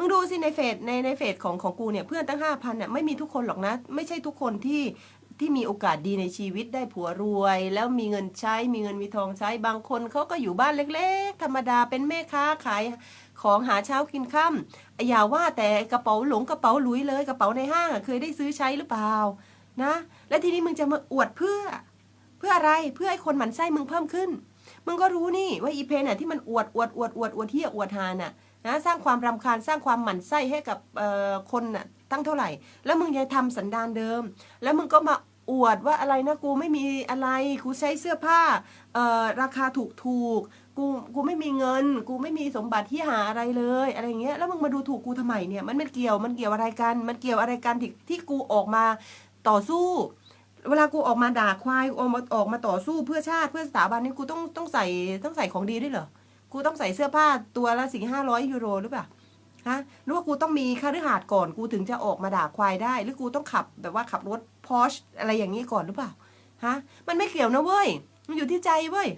มึงดูสิในเฟซในในเฟซของของกูเนี่ยเพื่อนตั้งห้าพันเนี่ยไม่มีทุกคนหรอกนะ ไม่ใช่ทุกคนที่ที่มีโอกาสดีในชีวิตได้ผัวรวย แล้วมีเงินใช้มีเงินมีทองใช้บางคนเขาก็อยู่บ้านเล็ก ๆ ธรรมดาเป็นแม่ค้าขายของหาเช้ากินค่ำอย่าว่าแต่กระเป๋าหลงกระเป๋าลุยเลยกระเป๋าในห้างเคยได้ซื้อใช้หรือเปล่านะ แล้วทีนี้มึงจะมาอวดเพื่อ เพื่ออะไรเพื่อให้คนหมั่นไส้มึงเพิ่มขึ้น มึงก็รู้นี่ว่าอีเพนน่ะที่มันอวดอวดอวดอวดอวดเที่ยอวดหาน่ะ นะสร้างความรำคาญสร้างความหมั่นไส้ให้กับคนน่ะตั้งเท่าไหร่ แล้วมึงยังทำสันดานเดิม แล้วมึงก็มาอวดว่าอะไรนะกูไม่มีอะไรกูใช้เสื้อผ้าราคาถูกถูกๆกูกูไม่มีเงิน กูไม่มีสมบัติที่หาอะไรเลยอะไรเงี้ยแล้วมึงมาดูถูกกูทำไมเนี่ยมันไม่เกี่ยวมันเกี่ยวอะไรกัน มันเกี่ยวอะไรกันที่ที่กูออกมาต่อสู้ เวลากูออกมาด่าควายออกมาออกมาต่อสู้เพื่อชาติเพื่อสถาบันนี่กูต้องต้องใส่ต้องใส่ของดีด้วยเหรอ กูต้องใส่เสื้อผ้าตัวละสี่ห้าร้อยยูโรหรือเปล่าฮะหรือว่ากูต้องมีค่ารือหาดก่อนกูถึงจะออกมาด่าควายได้ หรือกูต้องขับแบบว่าขับรถพอชอะไรอย่างนี้ก่อนหรือเปล่าฮะมันไม่เกี่ยวนะเว้ยมันอยู่ที่ใจเว้ย